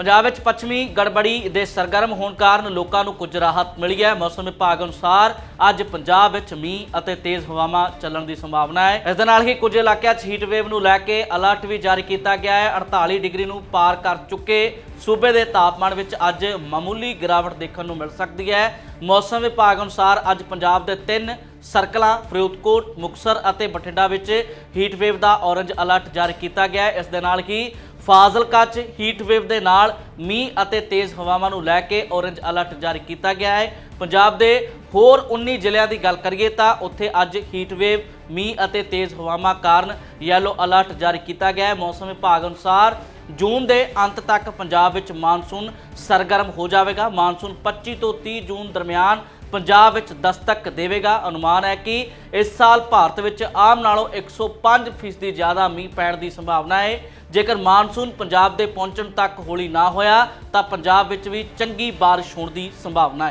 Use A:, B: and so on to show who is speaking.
A: ਪੰਜਾਬ ਵਿੱਚ ਪੱਛਮੀ ਗੜਬੜੀ ਦੇ ਸਰਗਰਮ ਹੋਣ ਕਾਰਨ ਲੋਕਾਂ ਨੂੰ ਕੁਝ ਰਾਹਤ ਮਿਲੀ ਹੈ। ਮੌਸਮ ਵਿਭਾਗ ਅਨੁਸਾਰ ਅੱਜ ਪੰਜਾਬ ਵਿੱਚ ਮੀਂਹ ਅਤੇ ਤੇਜ਼ ਹਵਾਵਾਂ ਚੱਲਣ ਦੀ ਸੰਭਾਵਨਾ ਹੈ। ਇਸ ਦੇ ਨਾਲ ਹੀ ਕੁਝ ਇਲਾਕਿਆਂ 'ਚ ਹੀਟ ਵੇਵ ਨੂੰ ਲੈ ਕੇ ਅਲਰਟ ਵੀ ਜਾਰੀ ਕੀਤਾ ਗਿਆ ਹੈ। 48 ਡਿਗਰੀ ਨੂੰ ਪਾਰ ਕਰ ਚੁੱਕੇ ਸੂਬੇ ਦੇ ਤਾਪਮਾਨ ਵਿੱਚ ਅੱਜ ਮਾਮੂਲੀ ਗਿਰਾਵਟ ਦੇਖਣ ਨੂੰ ਮਿਲ ਸਕਦੀ ਹੈ। ਮੌਸਮ ਵਿਭਾਗ ਅਨੁਸਾਰ ਅੱਜ ਪੰਜਾਬ ਦੇ ਤਿੰਨ ਸਰਕਲਾਂ ਫਰੀਦਕੋਟ ਮੁਕਸਰ ਅਤੇ ਬਠਿੰਡਾ ਵਿੱਚ ਹੀਟ ਵੇਵ ਦਾ ਔਰੰਜ ਅਲਰਟ ਜਾਰੀ ਕੀਤਾ ਗਿਆ ਹੈ। ਇਸ ਦੇ ਨਾਲ ਹੀ ਫਾਜ਼ਿਲਕਾ 'ਚ ਹੀਟ ਵੇਵ ਦੇ ਨਾਲ ਮੀਂਹ ਅਤੇ ਤੇਜ਼ ਹਵਾਵਾਂ ਨੂੰ ਲੈ ਕੇ ਔਰੰਜ ਅਲਰਟ ਜਾਰੀ ਕੀਤਾ ਗਿਆ ਹੈ। ਪੰਜਾਬ ਦੇ ਹੋਰ 19 ਜ਼ਿਲ੍ਹਿਆਂ ਦੀ ਗੱਲ ਕਰੀਏ ਤਾਂ ਉੱਥੇ ਅੱਜ ਹੀਟ ਵੇਵ ਮੀਂਹ ਅਤੇ ਤੇਜ਼ ਹਵਾਵਾਂ ਕਾਰਨ ਯੈਲੋ ਅਲਰਟ ਜਾਰੀ ਕੀਤਾ ਗਿਆ ਹੈ। ਮੌਸਮ ਵਿਭਾਗ ਅਨੁਸਾਰ ਜੂਨ ਦੇ ਅੰਤ ਤੱਕ ਪੰਜਾਬ ਵਿੱਚ ਮਾਨਸੂਨ ਸਰਗਰਮ ਹੋ ਜਾਵੇਗਾ। ਮਾਨਸੂਨ 25 ਤੋਂ 30 ਜੂਨ ਦਰਮਿਆਨ ਪੰਜਾਬ ਵਿੱਚ ਦਸਤਕ ਦੇਵੇਗਾ। ਅਨੁਮਾਨ ਹੈ ਕਿ ਇਸ ਸਾਲ ਭਾਰਤ ਵਿੱਚ ਆਮ ਨਾਲੋਂ 105% ਫੀਸਦੀ ਜ਼ਿਆਦਾ ਮੀਂਹ ਪੈਣ ਦੀ ਸੰਭਾਵਨਾ ਹੈ। ਜੇਕਰ ਮਾਨਸੂਨ ਪੰਜਾਬ ਦੇ ਪਹੁੰਚਣ ਤੱਕ ਹੌਲੀ ਨਾ ਹੋਇਆ, ਤਾਂ ਪੰਜਾਬ ਵਿੱਚ ਵੀ ਚੰਗੀ ਬਾਰਿਸ਼ ਹੋਣ ਦੀ ਸੰਭਾਵਨਾ ਹੈ।